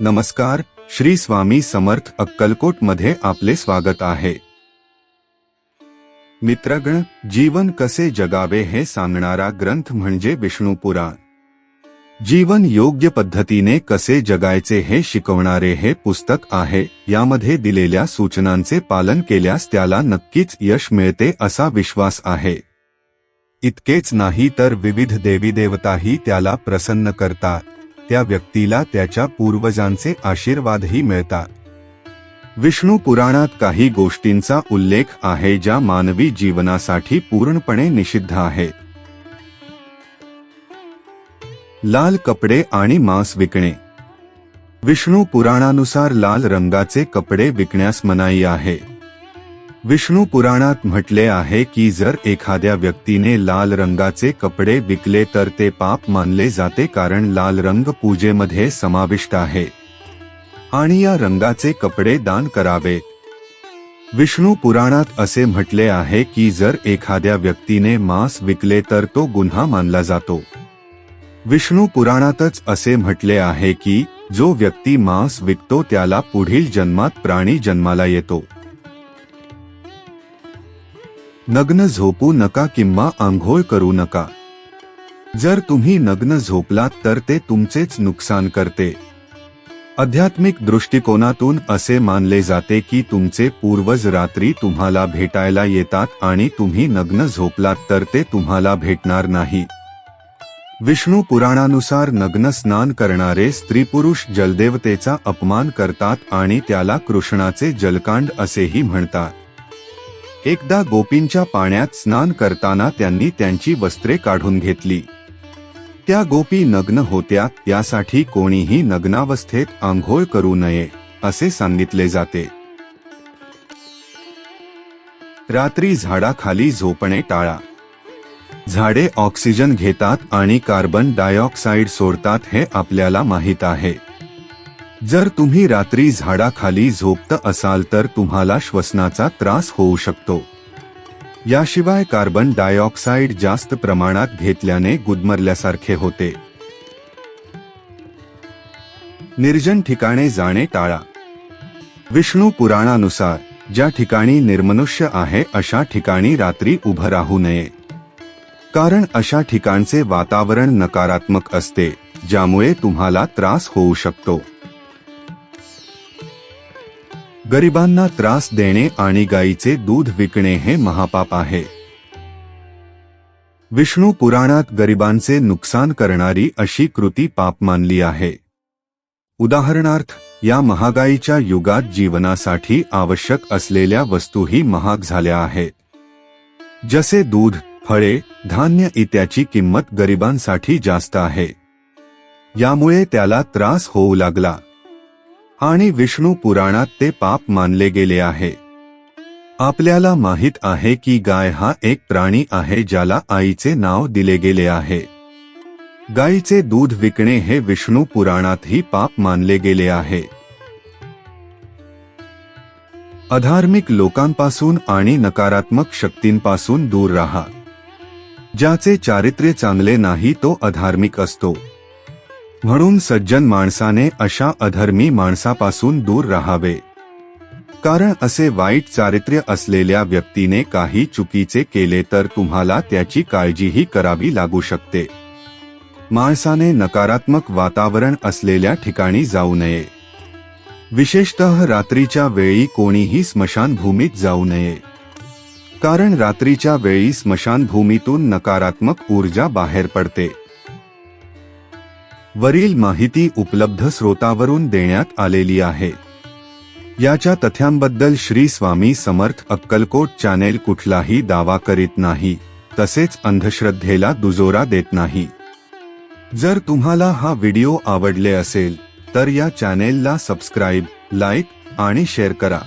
नमस्कार श्री स्वामी समर्थ अक्कलकोटमध्ये आपले स्वागत आहे. मित्रगण जीवन कसे जगावे हे सांगणारा ग्रंथ म्हणजे विष्णू पुराण. जीवन योग्य पद्धतीने कसे जगायचे हे शिकवणारे हे पुस्तक आहे यामध्ये दिलेल्या सूचनांचे पालन केल्यास त्याला नक्कीच यश मिळते असा विश्वास आहे. इतकेच नाही तर विविध देवी देवताही त्याला प्रसन्न करतात. त्या व्यक्तीला त्याच्या पूर्वजांचे आशीर्वादही मिळतात. विष्णू पुराणात काही गोष्टींचा उल्लेख आहे ज्या मानवी जीवनासाठी पूर्णपणे निषिद्ध आहेत. लाल कपडे आणि मांस विकणे. विष्णू पुराणानुसार लाल रंगाचे कपडे विकण्यास मनाई आहे. विष्णू पुराणात म्हटले आहे की जर एखाद्या व्यक्तीने लाल रंगाचे कपडे विकले तर ते पाप मानले जाते कारण लाल रंग पूजेमध्ये समाविष्ट आहे. आणि या रंगाचे कपडे दान करावे. विष्णू पुराणात असे म्हटले आहे की जर एखाद्या व्यक्तीने मांस विकले तर तो गुन्हा मानला जातो. विष्णू पुराणातच असे म्हटले आहे की जो व्यक्ती मांस विकतो त्याला पुढील जन्मात प्राणी जन्माला येतो. नग्न झोपू नका किंवा आंघोळ करू नका. जर तुम्ही नग्न झोपलात तर ते तुमचेच नुकसान करते. आध्यात्मिक दृष्टिकोनातून असे मानले जाते की तुमचे पूर्वज रात्री तुम्हाला भेटायला येतात आणि तुम्ही नग्न झोपलात तर ते तुम्हाला भेटणार नाही. विष्णू पुराणानुसार नग्न स्नान करणारे स्त्री पुरुष जलदेवतेचा अपमान करतात आणि त्याला कृष्णाचे जलकांड असेही म्हणतात. एकदा गोपींच्या पाण्यात स्नान करताना त्यांनी त्यांची वस्त्रे काढून घेतली. त्या गोपी नग्न होत्या यासाठी कोणीही नग्नावस्थेत आंघोळ करू नये असे सांगितले जाते. रात्री झाडाखाली झोपणे टाळा. झाडे ऑक्सिजन घेतात आणि कार्बन डायऑक्साईड सोडतात हे आपल्याला माहीत आहे. जर तुम्ही रात्री झाडाखाली झोपत असाल तर तुम्हाला श्वसनाचा त्रास होऊ शकतो. याशिवाय कार्बन डायऑक्साईड जास्त प्रमाणात घेतल्याने गुदमरल्यासारखे होते. निर्जन ठिकाणे जाणे टाळा. विष्णू पुराणानुसार ज्या ठिकाणी निर्मनुष्य आहे अशा ठिकाणी रात्री उभं राहू नये. कारण अशा ठिकाणचे वातावरण नकारात्मक असते ज्यामुळे तुम्हाला त्रास होऊ शकतो. गरिबांना त्रास देणे आणि गायीचे दूध विकणे हे महापाप आहे. विष्णू पुराणात गरिबांचे नुकसान करणारी अशी कृती पाप मानली आहे. उदाहरणार्थ या महागाईच्या युगात जीवनासाठी आवश्यक असलेल्या वस्तूही महाग झाल्या आहेत. जसे दूध फळे धान्य इत्याची किंमत गरिबांसाठी जास्त आहे. यामुळे त्याला त्रास होऊ लागला. आणि विष्णू पुराणात ते पाप मानले गेले आहे. आपल्याला माहीत आहे की गाय हा एक प्राणी आहे ज्याला आईचे नाव दिले गेले आहे. गायीचे दूध विकणे हे विष्णू पुराणातही पाप मानले गेले आहे. अधार्मिक लोकांपासून आणि नकारात्मक शक्तींपासून दूर राहा. ज्याचे चारित्र्य चांगले नाही तो अधार्मिक असतो. म्हणून सज्जन माणसाने अशा अधर्मी माणसापासून दूर राहावे. कारण असे वाईट चारित्र्य असलेल्या व्यक्तीने काही चुकीचे केले तर तुम्हाला त्याची काळजीही करावी लागू शकते. माणसाने नकारात्मक वातावरण असलेल्या ठिकाणी जाऊ नये. विशेषतः रात्रीच्या वेळी कोणीही स्मशानभूमीत जाऊ नये. कारण रात्रीच्या वेळी स्मशानभूमीतून नकारात्मक ऊर्जा बाहेर पडते. वरील माहिती उपलब्ध स्रोतावरून देण्यात आलेली आहे. याच्या तथ्यांबद्दल श्री स्वामी समर्थ अक्कलकोट चॅनेल कुठलाही दावा करीत नाही तसेच अंधश्रद्धेला दुजोरा देत नाही. जर तुम्हाला हा व्हिडिओ आवडले असेल तर या चॅनेलला सबस्क्राईब लाईक आणि शेअर करा.